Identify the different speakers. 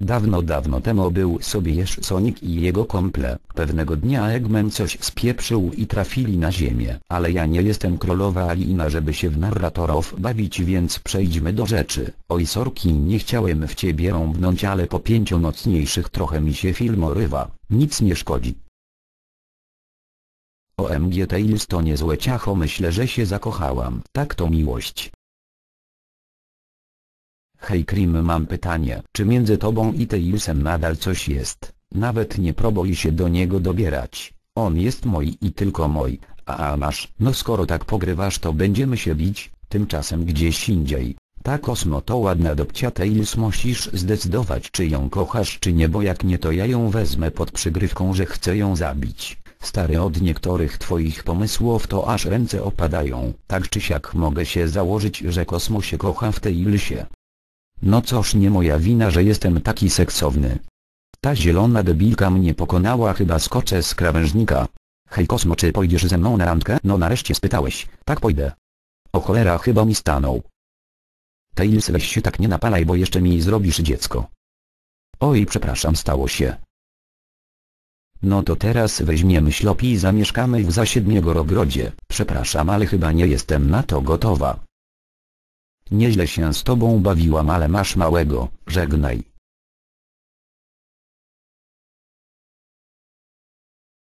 Speaker 1: Dawno dawno temu był sobie jeszcze Sonic i jego komple. Pewnego dnia Eggman coś spieprzył i trafili na ziemię. Ale ja nie jestem królowa Alina żeby się w narratorów bawić więc przejdźmy do rzeczy. Oj sorki nie chciałem w ciebie rąbnąć ale po pięciu mocniejszych trochę mi się film orywa. Nic nie szkodzi. OMG Tails to niezłe ciacho myślę że się zakochałam. Tak to miłość. Hej Krim mam pytanie, czy między tobą i Tailsem nadal coś jest? Nawet nie próbuj się do niego dobierać. On jest mój i tylko mój, a, a masz, no skoro tak pogrywasz to będziemy się bić, tymczasem gdzieś indziej. Ta kosmo to ładna dopcia Tails musisz zdecydować czy ją kochasz czy nie bo jak nie to ja ją wezmę pod przygrywką że chcę ją zabić. Stary od niektórych twoich pomysłów to aż ręce opadają. Tak czy siak mogę się założyć że kosmo się kocha w Tailsie. No cóż nie moja wina że jestem taki seksowny. Ta zielona debilka mnie pokonała chyba skoczę z krawężnika. Hej Kosmo czy pójdziesz ze mną na randkę? No nareszcie spytałeś. Tak pójdę. O cholera chyba mi stanął. Tails weź się tak nie napalaj bo jeszcze mi zrobisz dziecko. Oj przepraszam stało się. No to teraz weźmiemy ślop i zamieszkamy w zasiedmiogorogrodzie. Przepraszam ale chyba nie jestem na to gotowa. Nieźle się z tobą bawiłam ale masz małego, żegnaj.